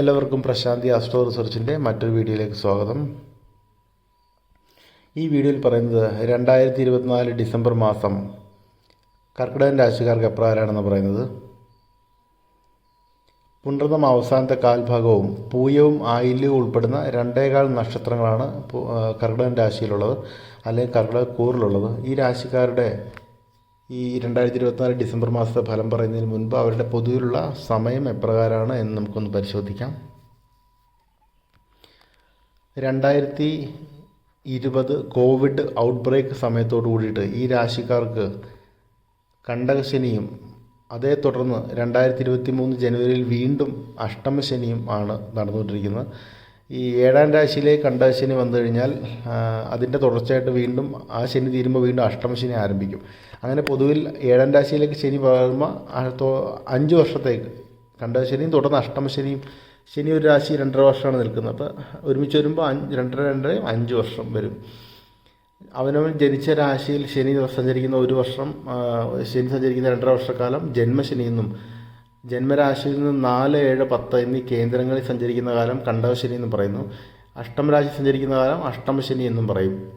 എല്ലാവർക്കും പ്രശാന്തി ആസ്ട്രോ റിസർച്ചിന്റെ മറ്റൊരു വീഡിയോയിലേക്ക് സ്വാഗതം. ഈ വീഡിയോയിൽ പറയുന്നത് രണ്ടായിരത്തി ഇരുപത്തിനാല് ഡിസംബർ മാസം കർക്കിടകൻ രാശിക്കാർക്ക് എപ്രകാരമാണെന്ന് പറയുന്നത്. പുണർതം അവസാനത്തെ കാൽഭാഗവും പൂയവും ആയില്യവും ഉൾപ്പെടുന്ന രണ്ടേകാൽ നക്ഷത്രങ്ങളാണ് കർക്കിടകൻ രാശിയിലുള്ളത് അല്ലെങ്കിൽ കർക്കിടക കൂറിലുള്ളത്. ഈ രാശിക്കാരുടെ ഈ രണ്ടായിരത്തി ഇരുപത്തിനാല് ഡിസംബർ മാസത്തെ ഫലം പറയുന്നതിന് മുൻപ് അവരുടെ പൊതുവിലുള്ള സമയം എപ്രകാരമാണ് എന്ന് നമുക്കൊന്ന് പരിശോധിക്കാം. രണ്ടായിരത്തി ഇരുപത് കോവിഡ് ഔട്ട് ബ്രേക്ക് സമയത്തോടു കൂടിയിട്ട് ഈ രാശിക്കാർക്ക് കണ്ടകശനിയും അതേ തുടർന്ന് രണ്ടായിരത്തി ഇരുപത്തി മൂന്ന് ജനുവരിയിൽ വീണ്ടും അഷ്ടമശനിയും ആണ് നടന്നുകൊണ്ടിരിക്കുന്നത്. ഈ ഏഴാം രാശിയിലെ കണ്ടശനി വന്നു കഴിഞ്ഞാൽ അതിന്റെ തുടർച്ചയായിട്ട് വീണ്ടും ആ ശനി തീരുമ്പോൾ വീണ്ടും അഷ്ടമശനി ആരംഭിക്കും. അങ്ങനെ പൊതുവിൽ ഏഴാം രാശിയിലേക്ക് ശനി പകരുമ്പോൾ അഞ്ച് വർഷത്തേക്ക് കണ്ടശനിയും തുടർന്ന് അഷ്ടമശനിയും ശനി ഒരു രാശി രണ്ടര വർഷമാണ് നിൽക്കുന്നത്. അപ്പോൾ ഒരുമിച്ച് വരുമ്പോൾ അഞ്ച് രണ്ടര രണ്ടരയും അഞ്ച് വർഷം വരും. അവനവൻ ജനിച്ച രാശിയിൽ ശനി സഞ്ചരിക്കുന്ന ഒരു വർഷം ശനി സഞ്ചരിക്കുന്ന രണ്ടര വർഷക്കാലം ജന്മശനി എന്നും ജന്മരാശിയിൽ നിന്ന് നാല് ഏഴ് പത്ത് എന്നീ കേന്ദ്രങ്ങളിൽ സഞ്ചരിക്കുന്ന കാലം കണ്ടവശനി എന്ന് പറയുന്നു. അഷ്ടമരാശി സഞ്ചരിക്കുന്ന കാലം അഷ്ടമശനി എന്നും പറയും.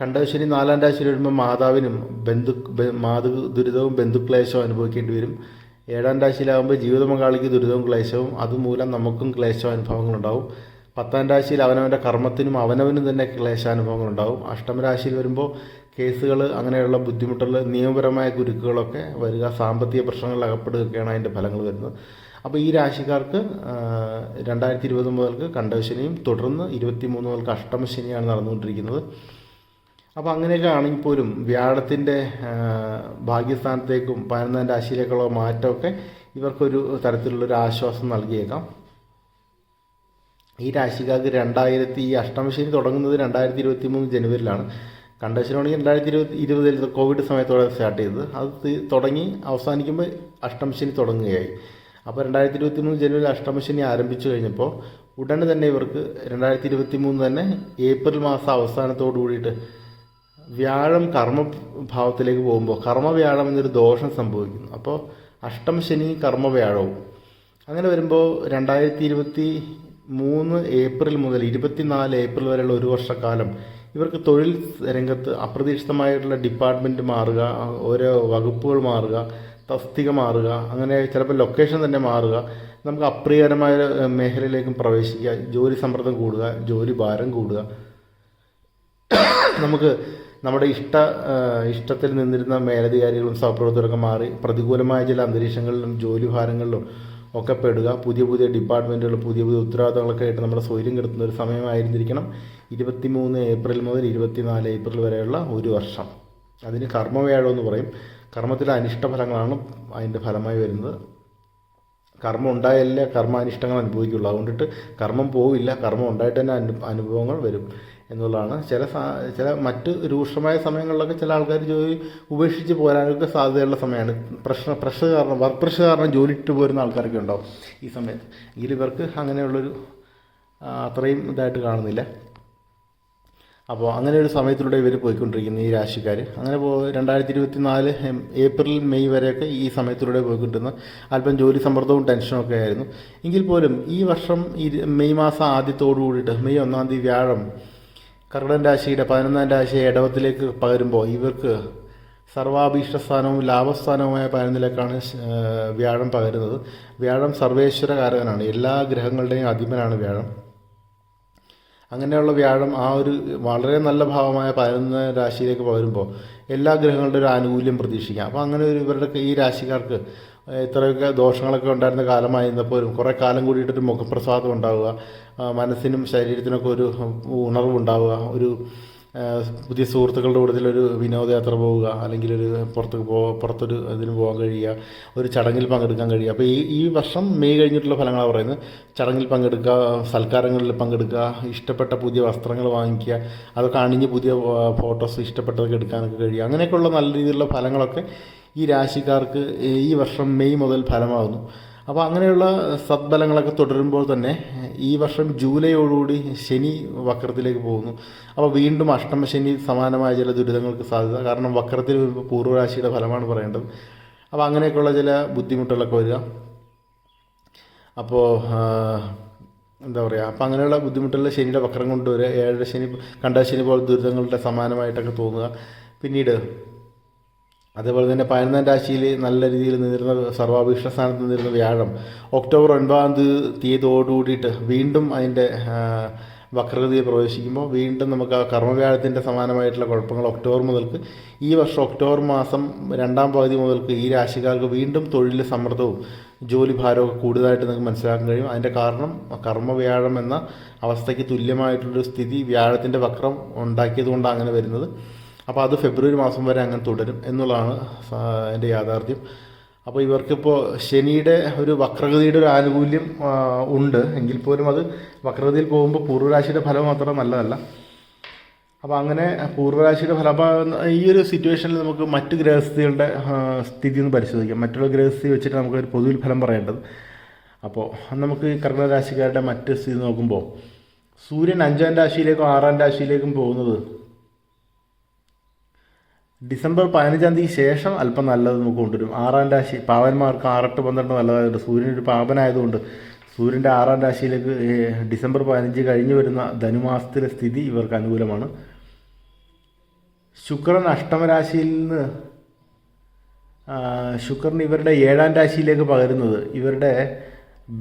കണ്ടവശനി നാലാം രാശിയിൽ വരുമ്പോൾ മാതാവിനും ബന്ധു മാതൃ ദുരിതവും ബന്ധുക്ലേശവും അനുഭവിക്കേണ്ടി വരും. ഏഴാം രാശിയിലാകുമ്പോൾ ജീവിത പങ്കാളിക്ക് ദുരിതവും ക്ലേശവും അതുമൂലം നമുക്കും ക്ലേശവും അനുഭവങ്ങളുണ്ടാവും പത്താം രാശിയിൽ അവനവന്റെ കർമ്മത്തിനും അവനവനും തന്നെ ക്ലേശാനുഭവങ്ങളുണ്ടാവും. അഷ്ടമരാശിയിൽ വരുമ്പോൾ കേസുകൾ അങ്ങനെയുള്ള ബുദ്ധിമുട്ടുകൾ നിയമപരമായ കുരുക്കുകളൊക്കെ വരിക സാമ്പത്തിക പ്രശ്നങ്ങളിൽ അകപ്പെടുകയൊക്കെയാണ് അതിന്റെ ഫലങ്ങൾ വരുന്നത്. അപ്പോൾ ഈ രാശിക്കാർക്ക് രണ്ടായിരത്തി ഇരുപത് മുതൽക്ക് കണ്ടവശനിയും തുടർന്ന് ഇരുപത്തി മൂന്ന് മുതൽക്ക് അഷ്ടമശനിയാണ് നടന്നുകൊണ്ടിരിക്കുന്നത്. അപ്പോൾ അങ്ങനെയൊക്കെ ആണെങ്കിൽ പോലും വ്യാഴത്തിന്റെ ഭാഗ്യസ്ഥാനത്തേക്കും പതിനൊന്നാം രാശിയിലേക്കുള്ള മാറ്റമൊക്കെ ഇവർക്കൊരു തരത്തിലുള്ളൊരു ആശ്വാസം നൽകിയേക്കാം. ഈ രാശിക്കാർക്ക് രണ്ടായിരത്തി ഈ അഷ്ടമശനി തുടങ്ങുന്നത് രണ്ടായിരത്തി ഇരുപത്തി മൂന്ന് ജനുവരിയിലാണ്. കണ്ടശനാണെങ്കിൽ രണ്ടായിരത്തി ഇരുപത്തി ഇരുപതിൽ കോവിഡ് സമയത്തോടെ സ്റ്റാർട്ട് ചെയ്തത്. അത് തുടങ്ങി അവസാനിക്കുമ്പോൾ അഷ്ടമശനി തുടങ്ങുകയായി. അപ്പോൾ രണ്ടായിരത്തി ഇരുപത്തി മൂന്ന് ജനുവരി അഷ്ടമശനി ആരംഭിച്ചു കഴിഞ്ഞപ്പോൾ ഉടനെ തന്നെ ഇവർക്ക് രണ്ടായിരത്തി ഇരുപത്തി മൂന്ന് തന്നെ ഏപ്രിൽ മാസം അവസാനത്തോടു കൂടിയിട്ട് വ്യാഴം കർമ്മ ഭാവത്തിലേക്ക് പോകുമ്പോൾ കർമ്മവ്യാഴം എന്നൊരു ദോഷം സംഭവിക്കുന്നു. അപ്പോൾ അഷ്ടമശനി കർമ്മവ്യാഴവും അങ്ങനെ വരുമ്പോൾ രണ്ടായിരത്തി ഇരുപത്തി മൂന്ന് ഏപ്രിൽ മുതൽ ഇരുപത്തിനാല് ഏപ്രിൽ വരെയുള്ള ഒരു വർഷക്കാലം ഇവർക്ക് തൊഴിൽ രംഗത്ത് അപ്രതീക്ഷിതമായിട്ടുള്ള ഡിപ്പാർട്ട്മെന്റ് മാറുക ഓരോ വകുപ്പുകൾ മാറുക തസ്തിക മാറുക അങ്ങനെ ചിലപ്പോൾ ലൊക്കേഷൻ തന്നെ മാറുക. നമുക്ക് അപ്രിയകരമായ മേഖലയിലേക്കും പ്രവേശിക്കുക ജോലി സമ്മർദ്ദം കൂടുക ജോലി ഭാരം കൂടുക. നമുക്ക് നമ്മുടെ ഇഷ്ട ഇഷ്ടത്തിൽ നിന്നിരുന്ന മേലധികാരികളും സഹപ്രവർത്തകരൊക്കെ മാറി പ്രതികൂലമായ ചില അന്തരീക്ഷങ്ങളിലും ജോലി ഭാരങ്ങളിലും ഒക്കെ പെടുക. പുതിയ പുതിയ ഡിപ്പാർട്ട്മെന്റുകൾ പുതിയ പുതിയ ഉത്തരവാദിത്തങ്ങളൊക്കെ ആയിട്ട് നമ്മുടെ സ്വൈര്യം കിടത്തുന്ന ഒരു സമയമായിരുന്നിരിക്കണം. ഇരുപത്തി മൂന്ന് ഏപ്രിൽ മുതൽ ഇരുപത്തിനാല് ഏപ്രിൽ വരെയുള്ള ഒരു വർഷം. അതിന് കർമ്മവ്യാഴം എന്ന് പറയും. കർമ്മത്തിലെ അനിഷ്ടഫലങ്ങളാണ് അതിന്റെ ഫലമായി വരുന്നത്. കർമ്മം ഉണ്ടായാലേ കർമാനിഷ്ടങ്ങൾ അനുഭവിക്കുള്ളൂ. അതുകൊണ്ടിട്ട് കർമ്മം പോവില്ല. കർമ്മം ഉണ്ടായിട്ട് തന്നെ അനു അനുഭവങ്ങൾ വരും. എന്നുള്ളതാണ്. ചില ചില മറ്റ് രൂക്ഷമായ സമയങ്ങളിലൊക്കെ ചില ആൾക്കാർ ജോലി ഉപേക്ഷിച്ച് പോരാനൊക്കെ സാധ്യതയുള്ള സമയമാണ്. പ്രശ്ന പ്രഷർ കാരണം വർക്ക് പ്രഷർ കാരണം ജോലി ഇട്ട് പോരുന്ന ആൾക്കാരൊക്കെ ഉണ്ടാവും ഈ സമയത്ത്. എങ്കിൽ ഇവർക്ക് അങ്ങനെയുള്ളൊരു അത്രയും ഇതായിട്ട് കാണുന്നില്ല. അപ്പോൾ അങ്ങനെ ഒരു സമയത്തിലൂടെ ഇവർ പോയിക്കൊണ്ടിരിക്കുന്നു ഈ രാശിക്കാർ അങ്ങനെ പോ രണ്ടായിരത്തി ഇരുപത്തി നാല് ഏപ്രിൽ മെയ് വരെയൊക്കെ ഈ സമയത്തിലൂടെ പോയിക്കൊണ്ടിരുന്ന അല്പം ജോലി സമ്മർദ്ദവും ടെൻഷനും ഒക്കെ ആയിരുന്നു. എങ്കിൽ പോലും ഈ വർഷം ഈ മെയ് മാസം ആദ്യത്തോടു കൂടിയിട്ട് മെയ് ഒന്നാം തീയതി വ്യാഴം കർക്കിടകൻ രാശിയുടെ പതിനൊന്നാം രാശിയെ ഇടവത്തിലേക്ക് പകരുമ്പോൾ ഇവർക്ക് സർവാഭീഷ്ട സ്ഥാനവും ലാഭസ്ഥാനവുമായ പതിനൊന്നിലേക്കാണ് വ്യാഴം പകരുന്നത്. വ്യാഴം സർവേശ്വര കാരകനാണ് എല്ലാ ഗ്രഹങ്ങളുടെയും അധിപനാണ് വ്യാഴം. അങ്ങനെയുള്ള വ്യാഴം ആ ഒരു വളരെ നല്ല ഭാവമായ പതിനൊന്ന് രാശിയിലേക്ക് പകരുമ്പോൾ എല്ലാ ഗ്രഹങ്ങളുടെ ഒരു ആനുകൂല്യം പ്രതീക്ഷിക്കാം. അപ്പോൾ അങ്ങനെ ഒരു ഇവരുടെ ഈ രാശിക്കാർക്ക് ഇത്രയൊക്കെ ദോഷങ്ങളൊക്കെ ഉണ്ടായിരുന്ന കാലമായിരുന്നപ്പോഴും കുറേ കാലം കൂടിയിട്ടൊരു മുഖപ്രസാദം ഉണ്ടാവുക മനസ്സിനും ശരീരത്തിനൊക്കെ ഒരു ഉണർവുണ്ടാവുക ഒരു പുതിയ സുഹൃത്തുക്കളുടെ കൂട്ടത്തിൽ ഒരു വിനോദയാത്ര പോവുക അല്ലെങ്കിൽ ഒരു പുറത്ത് പോ പുറത്തൊരു ഇതിന് പോകാൻ കഴിയുക ഒരു ചടങ്ങിൽ പങ്കെടുക്കാൻ കഴിയുക. അപ്പോൾ ഈ ഈ വർഷം മെയ് കഴിഞ്ഞിട്ടുള്ള ഫലങ്ങളാണ് പറയുന്നത്. ചടങ്ങിൽ പങ്കെടുക്കുക സൽക്കാരങ്ങളിൽ പങ്കെടുക്കുക ഇഷ്ടപ്പെട്ട പുതിയ വസ്ത്രങ്ങൾ വാങ്ങിക്കുക അതൊക്കെ അണിഞ്ഞ് പുതിയ ഫോട്ടോസ് ഇഷ്ടപ്പെട്ടതൊക്കെ എടുക്കാനൊക്കെ കഴിയുക. അങ്ങനെയൊക്കെയുള്ള നല്ല രീതിയിലുള്ള ഫലങ്ങളൊക്കെ ഈ രാശിക്കാർക്ക് ഈ വർഷം മെയ് മുതൽ ഫലമാകുന്നു അപ്പോൾ അങ്ങനെയുള്ള സദ്ബലങ്ങളൊക്കെ തുടരുമ്പോൾ തന്നെ ഈ വർഷം ജൂലൈയോടുകൂടി ശനി വക്രത്തിലേക്ക് പോകുന്നു. അപ്പോൾ വീണ്ടും അഷ്ടമശനി സമാനമായ ചില ദുരിതങ്ങൾക്ക് സാധ്യത. കാരണം വക്രത്തിൽ വരുമ്പോൾ പൂർവരാശിയുടെ ഫലമാണ് പറയേണ്ടത്. അപ്പോൾ അങ്ങനെയൊക്കെയുള്ള ചില ബുദ്ധിമുട്ടുകളൊക്കെ വരിക. അപ്പോൾ എന്താ പറയുക അപ്പോൾ അങ്ങനെയുള്ള ബുദ്ധിമുട്ടുള്ള ശനിയുടെ വക്രം കൊണ്ടുവരിക. ഏഴര ശനി കണ്ട ശനി പോലെ ദുരിതങ്ങളുടെ സമാനമായിട്ടൊക്കെ തോന്നുക. പിന്നീട് അതേപോലെ തന്നെ പതിനൊന്നാം രാശിയിൽ നല്ല രീതിയിൽ നിന്നിരുന്ന സർവാഭീഷണ സ്ഥാനത്ത് നിന്നിരുന്ന വ്യാഴം ഒക്ടോബർ ഒൻപതാം തീയതി തീയതിയോടുകൂടിയിട്ട് വീണ്ടും അതിന്റെ വക്രഗതിയെ പ്രവേശിക്കുമ്പോൾ വീണ്ടും നമുക്ക് ആ കർമ്മവ്യാഴത്തിന്റെ സമാനമായിട്ടുള്ള കുഴപ്പങ്ങൾ ഒക്ടോബർ മുതൽക്ക് ഈ വർഷം ഒക്ടോബർ മാസം രണ്ടാം പകുതി മുതൽക്ക് ഈ രാശിക്കാർക്ക് വീണ്ടും തൊഴിൽ സമ്മർദ്ദവും ജോലി ഭാരമൊക്കെ കൂടുതലായിട്ട് നിങ്ങൾക്ക് മനസ്സിലാക്കാൻ കഴിയും. അതിന്റെ കാരണം കർമ്മവ്യാഴം എന്ന അവസ്ഥയ്ക്ക് തുല്യമായിട്ടുള്ളൊരു സ്ഥിതി വ്യാഴത്തിന്റെ വക്രം ഉണ്ടാക്കിയത് കൊണ്ടാണ് അങ്ങനെ വരുന്നത്. അപ്പോൾ അത് ഫെബ്രുവരി മാസം വരെ അങ്ങനെ തുടരും എന്നുള്ളതാണ് എന്റെ യാഥാർത്ഥ്യം. അപ്പോൾ ഇവർക്കിപ്പോൾ ശനിയുടെ ഒരു വക്രഗതിയുടെ ഒരു ആനുകൂല്യം ഉണ്ട്. എങ്കിൽ പോലും അത് വക്രഗതിയിൽ പോകുമ്പോൾ പൂർവരാശിയുടെ ഫലം മാത്രം നല്ലതല്ല. അപ്പോൾ അങ്ങനെ പൂർവരാശിയുടെ ഫലം ഈ ഒരു സിറ്റുവേഷനിൽ നമുക്ക് മറ്റ് ഗ്രഹസ്ഥികളുടെ സ്ഥിതി ഒന്ന് പരിശോധിക്കാം. മറ്റുള്ള ഗ്രഹസ്ഥിതി വെച്ചിട്ട് നമുക്ക് ഒരു പൊതുവിൽ ഫലം പറയേണ്ടത്. അപ്പോൾ നമുക്ക് കർണരാശിക്കാരുടെ മറ്റ് സ്ഥിതി നോക്കുമ്പോൾ സൂര്യൻ അഞ്ചാം രാശിയിലേക്കും ആറാം രാശിയിലേക്കും പോകുന്നത് ഡിസംബർ പതിനഞ്ചാം തീയതി ശേഷം അല്പം നല്ലത് നമുക്ക് കൊണ്ടുവരും. ആറാം രാശി പാവന്മാർക്ക് ആറെട്ട് പന്ത്രണ്ട് നല്ലതായതുകൊണ്ട് ഒരു പാപനായതുകൊണ്ട് സൂര്യന്റെ ആറാം രാശിയിലേക്ക് ഡിസംബർ പതിനഞ്ച് കഴിഞ്ഞ് വരുന്ന ധനുമാസത്തിലെ സ്ഥിതി ഇവർക്ക് അനുകൂലമാണ്. ശുക്രൻ അഷ്ടമരാശിയിൽ നിന്ന് ശുക്രൻ ഇവരുടെ ഏഴാം രാശിയിലേക്ക് പകരുന്നത് ഇവരുടെ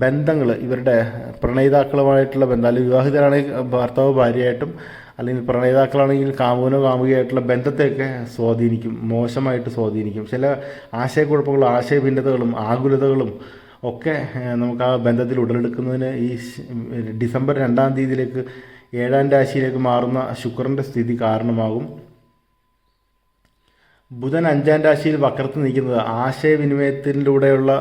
ബന്ധങ്ങൾ ഇവരുടെ പ്രണയിതാക്കളുമായിട്ടുള്ള ബന്ധം അല്ലെങ്കിൽ വിവാഹിതരാണെങ്കിൽ ഭർത്താവ് ഭാര്യയായിട്ടും അല്ലെങ്കിൽ പ്രണയിതാക്കളാണെങ്കിൽ കാമുകനോ കാമുകയായിട്ടുള്ള ബന്ധത്തെയൊക്കെ സ്വാധീനിക്കും മോശമായിട്ട് സ്വാധീനിക്കും. ചില ആശയക്കുഴപ്പങ്ങളും ആശയഭിന്നതകളും ആകുലതകളും ഒക്കെ നമുക്ക് ആ ബന്ധത്തിൽ ഉടലെടുക്കുന്നതിന് ഈ ഡിസംബർ രണ്ടാം തീയതിയിലേക്ക് ഏഴാം രാശിയിലേക്ക് മാറുന്ന ശുക്രന്റെ സ്ഥിതി കാരണമാകും. ബുധൻ അഞ്ചാം രാശിയിൽ വക്രത്ത് നിൽക്കുന്നത് ആശയവിനിമയത്തിലൂടെയുള്ള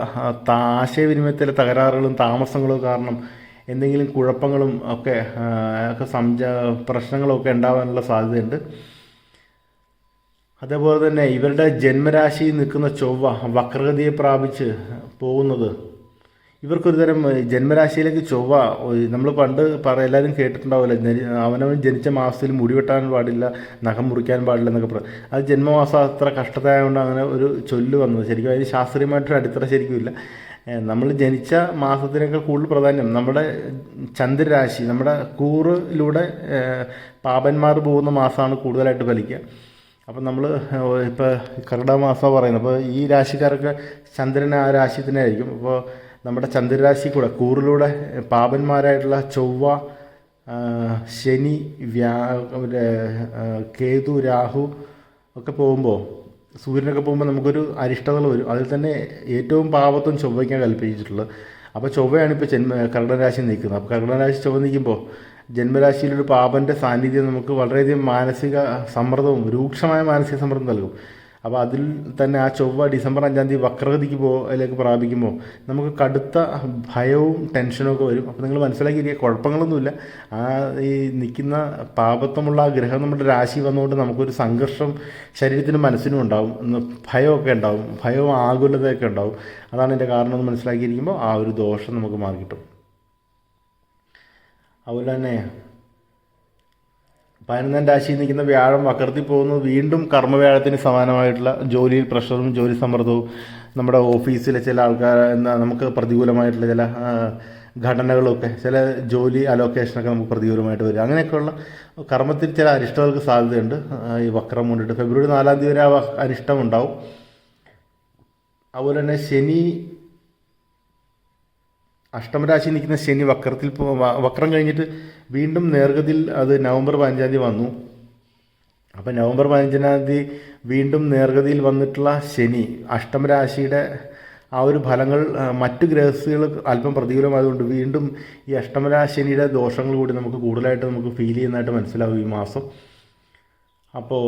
ആശയവിനിമയത്തിലെ തകരാറുകളും താമസങ്ങളും കാരണം എന്തെങ്കിലും കുഴപ്പങ്ങളും ഒക്കെ ഒക്കെ സംജ പ്രശ്നങ്ങളൊക്കെ ഉണ്ടാവാനുള്ള സാധ്യതയുണ്ട്. അതേപോലെ തന്നെ ഇവരുടെ ജന്മരാശിയിൽ നിൽക്കുന്ന ചൊവ്വ വക്രഗതിയെ പ്രാപിച്ച് പോകുന്നത്. ഇവർക്കൊരു തരം ജന്മരാശിയിലേക്ക് ചൊവ്വ നമ്മൾ പണ്ട് പറ എല്ലാവരും കേട്ടിട്ടുണ്ടാവില്ല അവനവൻ ജനിച്ച മാസത്തിൽ മുടി വെട്ടാൻ പാടില്ല നഖം മുറിക്കാൻ പാടില്ല എന്നൊക്കെ പറയും അത് ജന്മമാസം അത്ര കഷ്ടതയായതുകൊണ്ട് അങ്ങനെ ഒരു ചൊല്ല് വന്നത്. ശരിക്കും അതിന് ശാസ്ത്രീയമായിട്ടൊരു അടിത്തറ ശരിക്കും ഇല്ല നമ്മൾ ജനിച്ച മാസത്തിനേക്കാൾ കൂടുതൽ പ്രാധാന്യം നമ്മുടെ ചന്ദ്രരാശി നമ്മുടെ കൂറിലൂടെ പാപന്മാർ പോകുന്ന മാസമാണ് കൂടുതലായിട്ട് ഫലിക്കുക. അപ്പം നമ്മൾ ഇപ്പോൾ മാസം പറയുന്നത്. അപ്പോൾ ഈ രാശിക്കാരൊക്കെ ചന്ദ്രൻ ആ രാശി തന്നെ ആയിരിക്കും അപ്പോൾ നമ്മുടെ ചന്ദ്രരാശി കൂടെ കൂറിലൂടെ പാപന്മാരായിട്ടുള്ള ചൊവ്വ ശനി വ്യാ കേതു രാഹു ഒക്കെ പോകുമ്പോൾ സൂര്യനൊക്കെ പോകുമ്പോൾ നമുക്കൊരു അരിഷ്ടതകൾ വരും. അതിൽ തന്നെ ഏറ്റവും പാപത്വം ചൊവ്വയ്ക്കാണ് കൽപ്പിച്ചിട്ടുള്ളത്. അപ്പോൾ ചൊവ്വയാണ് ഇപ്പോൾ ജന്മ കർണരാശി നിൽക്കുന്നത്. അപ്പോൾ കർണരാശി ചൊവ്വ നിൽക്കുമ്പോൾ ജന്മരാശിയിലൊരു പാപന്റെ സാന്നിധ്യം നമുക്ക് വളരെയധികം മാനസിക സമ്മർദ്ദവും രൂക്ഷമായ മാനസിക സമ്മർദ്ദം നൽകും. അപ്പോൾ അതിൽ തന്നെ ആ ചൊവ്വ ഡിസംബർ അഞ്ചാം തീയതി വക്രഗതിക്ക് പോ അതിലേക്ക് പ്രാപിക്കുമ്പോൾ നമുക്ക് കടുത്ത ഭയവും ടെൻഷനും ഒക്കെ വരും. അപ്പോൾ നിങ്ങൾ മനസ്സിലാക്കിയിരിക്കുക കുഴപ്പങ്ങളൊന്നുമില്ല. ആ ഈ നിൽക്കുന്ന പാപത്വമുള്ള ആ ഗ്രഹം നമ്മുടെ രാശി വന്നുകൊണ്ട് നമുക്കൊരു സംഘർഷം ശരീരത്തിനും മനസ്സിനും ഉണ്ടാവും. ഭയമൊക്കെ ഉണ്ടാവും. ഭയവും ആകുലതയൊക്കെ ഉണ്ടാവും. അതാണ് എന്റെ കാരണം എന്ന് മനസ്സിലാക്കിയിരിക്കുമ്പോൾ ആ ഒരു ദോഷം നമുക്ക് മാറി കിട്ടും അതുപോലെ തന്നെ പതിനൊന്നാം രാശിയിൽ നിൽക്കുന്ന വ്യാഴം വക്രത്തിൽ പോകുന്നത് വീണ്ടും കർമ്മവ്യാഴത്തിന് സമാനമായിട്ടുള്ള ജോലിയിൽ പ്രഷറും ജോലി സമ്മർദ്ദവും. നമ്മുടെ ഓഫീസിലെ ചില ആൾക്കാർ നമുക്ക് പ്രതികൂലമായിട്ടുള്ള ചില ഘടനകളൊക്കെ ചില ജോലി അലോക്കേഷനൊക്കെ നമുക്ക് പ്രതികൂലമായിട്ട് വരും. അങ്ങനെയൊക്കെയുള്ള കർമ്മത്തിൽ ചില അരിഷ്ടങ്ങൾക്ക് സാധ്യതയുണ്ട്. ഈ വക്രം കൊണ്ടിട്ട് ഫെബ്രുവരി നാലാം തീയതി വരെ ആ അരിഷ്ടം ഉണ്ടാവും. അതുപോലെ തന്നെ ശനി അഷ്ടമരാശി നിൽക്കുന്ന ശനി വക്രത്തിൽ വക്രം കഴിഞ്ഞിട്ട് വീണ്ടും നേർഗതിയിൽ അത് നവംബർ പതിനഞ്ചാം തീയതി വന്നു. അപ്പോൾ നവംബർ പതിനഞ്ചാം തീയതി വീണ്ടും നേർഗതിയിൽ വന്നിട്ടുള്ള ശനി അഷ്ടമരാശിയുടെ ആ ഒരു ഫലങ്ങൾ മറ്റു ഗ്രഹസ്ഥികൾ അല്പം പ്രതികൂലമായതുകൊണ്ട് വീണ്ടും ഈ അഷ്ടമരാശനിയുടെ ദോഷങ്ങൾ കൂടി നമുക്ക് കൂടുതലായിട്ട് നമുക്ക് ഫീൽ ചെയ്യുന്നതായിട്ട് മനസ്സിലാവും ഈ മാസം. അപ്പോൾ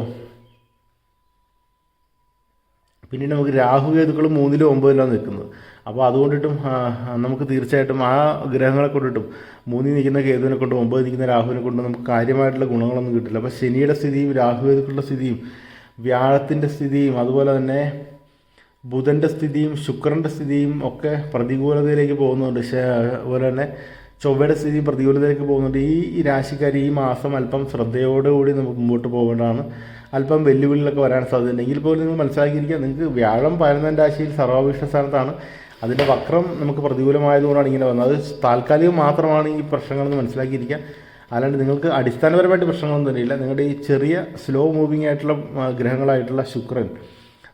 പിന്നീട് നമുക്ക് രാഹുകേതുക്കൾ മൂന്നിലും ഒമ്പതിലാണ് നിൽക്കുന്നത്. അപ്പോൾ അതുകൊണ്ടിട്ടും നമുക്ക് തീർച്ചയായിട്ടും ആ ഗ്രഹങ്ങളെ കൊണ്ടിട്ടും മൂന്നിൽ നിൽക്കുന്ന കേതുവിനെ കൊണ്ടും ഒമ്പത് നിൽക്കുന്ന രാഹുവിനെ കൊണ്ടും നമുക്ക് കാര്യമായിട്ടുള്ള ഗുണങ്ങളൊന്നും കിട്ടില്ല. അപ്പോൾ ശനിയുടെ സ്ഥിതിയും രാഹുകേതുക്കളുടെ സ്ഥിതിയും വ്യാഴത്തിന്റെ സ്ഥിതിയും അതുപോലെ തന്നെ ബുധന്റെ സ്ഥിതിയും ശുക്രന്റെ സ്ഥിതിയും ഒക്കെ പ്രതികൂലതയിലേക്ക് പോകുന്നുണ്ട്. അതുപോലെ തന്നെ ചൊവ്വയുടെ സ്ഥിതി പ്രതികൂലതയിലേക്ക് പോകുന്നുണ്ട്. ഈ രാശിക്കാർ ഈ മാസം അല്പം ശ്രദ്ധയോടുകൂടി നമുക്ക് മുമ്പോട്ട് പോകേണ്ടതാണ്. അല്പം വെല്ലുവിളികളൊക്കെ വരാൻ സാധ്യതയുണ്ട്. എങ്കിൽ പോലും നിങ്ങൾ മനസ്സിലാക്കിയിരിക്കുക നിങ്ങൾക്ക് വ്യാഴം പതിനൊന്നാം രാശിയിൽ സർവാഭീഷ്ട സ്ഥാനത്താണ്. അതിന്റെ വക്രം നമുക്ക് പ്രതികൂലമായതുകൊണ്ടാണ് ഇങ്ങനെ വന്നത്. അത് താൽക്കാലികം മാത്രമാണ് ഈ പ്രശ്നങ്ങളെന്ന് മനസ്സിലാക്കിയിരിക്കുക. അല്ലാണ്ട് നിങ്ങൾക്ക് അടിസ്ഥാനപരമായിട്ട് പ്രശ്നങ്ങളൊന്നും തന്നെയില്ല. നിങ്ങളുടെ ഈ ചെറിയ സ്ലോ മൂവിങ് ആയിട്ടുള്ള ഗ്രഹങ്ങളായിട്ടുള്ള ശുക്രൻ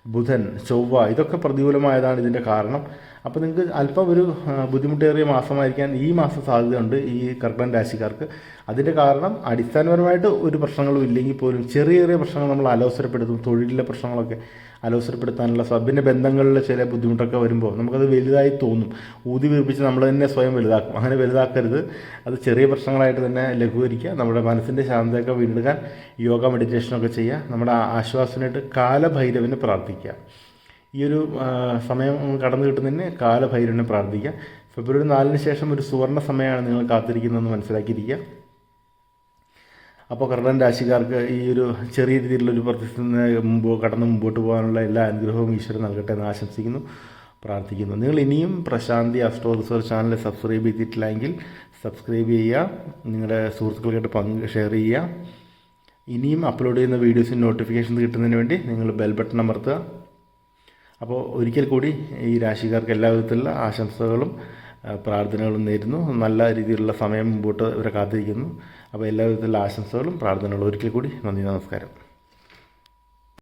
ബുധൻ ചൊവ്വ ഇതൊക്കെ പ്രതികൂലമായതാണ് ഇതിന്റെ കാരണം. അപ്പോൾ നിങ്ങൾക്ക് അല്പം ഒരു ബുദ്ധിമുട്ടേറിയ മാസമായിരിക്കാൻ ഈ മാസം സാധ്യതയുണ്ട് ഈ കർക്കടൻ രാശിക്കാർക്ക്. അതിന്റെ കാരണം അടിസ്ഥാനപരമായിട്ട് ഒരു പ്രശ്നങ്ങളും ഇല്ലെങ്കിൽ പോലും ചെറിയ ചെറിയ പ്രശ്നങ്ങൾ നമ്മൾ അലോസരപ്പെടുത്തും തൊഴിലിലെ പ്രശ്നങ്ങളൊക്കെ അലോസരപ്പെടുത്താനുള്ള സബിന്റെ ബന്ധങ്ങളിൽ ചില ബുദ്ധിമുട്ടൊക്കെ വരുമ്പോൾ നമുക്കത് വലുതായി തോന്നും. ഊതി വീർപ്പിച്ച് നമ്മൾ തന്നെ സ്വയം വലുതാക്കും. അങ്ങനെ വലുതാക്കരുത്. അത് ചെറിയ പ്രശ്നങ്ങളായിട്ട് തന്നെ ലഘൂകരിക്കുക. നമ്മുടെ മനസ്സിന്റെ ശാന്തതയൊക്കെ വീണ്ടെടുക്കാൻ യോഗ മെഡിറ്റേഷനൊക്കെ ചെയ്യുക. നമ്മുടെ ആശ്വാസനായിട്ട് കാലഭൈരവന് പ്രാർത്ഥിക്കുക. ഈ ഒരു സമയം കടന്നു കിട്ടുന്നതിന് കാലഭൈരവനെ പ്രാർത്ഥിക്കുക. ഫെബ്രുവരി നാലിന് ശേഷം ഒരു സുവർണ സമയമാണ് നിങ്ങൾ കാത്തിരിക്കുന്നതെന്ന് മനസ്സിലാക്കിയിരിക്കുക. അപ്പോൾ കർണൻ രാശിക്കാർക്ക് ഈ ഒരു ചെറിയ രീതിയിലുള്ളൊരു പ്രതിസന്ധി മുമ്പ് കടന്ന് മുമ്പോട്ട് പോകാനുള്ള എല്ലാ അനുഗ്രഹവും ഈശ്വരൻ നൽകട്ടെ എന്ന് ആശംസിക്കുന്നു പ്രാർത്ഥിക്കുന്നു. നിങ്ങൾ ഇനിയും Prashanti astro research channel subscribe ചെയ്തിട്ടില്ലെങ്കിൽ സബ്സ്ക്രൈബ് ചെയ്യുക നിങ്ങളുടെ സുഹൃത്തുക്കൾക്കായിട്ട് പങ്ക് ഷെയർ ചെയ്യുക. ഇനിയും അപ്ലോഡ് ചെയ്യുന്ന വീഡിയോസിന് നോട്ടിഫിക്കേഷൻ കിട്ടുന്നതിന് വേണ്ടി നിങ്ങൾ ബെൽ ബട്ടൺ അമർത്തുക. അപ്പോൾ ഒരിക്കൽ കൂടി ഈ രാശിക്കാർക്ക് എല്ലാ വിധത്തിലുള്ള ആശംസകളും പ്രാർത്ഥനകളും നേരുന്നു. നല്ല രീതിയിലുള്ള സമയം മുമ്പോട്ട് ഇവരെ കാത്തിരിക്കുന്നു. അപ്പോൾ എല്ലാ വിധത്തിലുള്ള ആശംസകളും പ്രാർത്ഥനകളും ഒരിക്കൽ കൂടി നന്ദി നമസ്കാരം.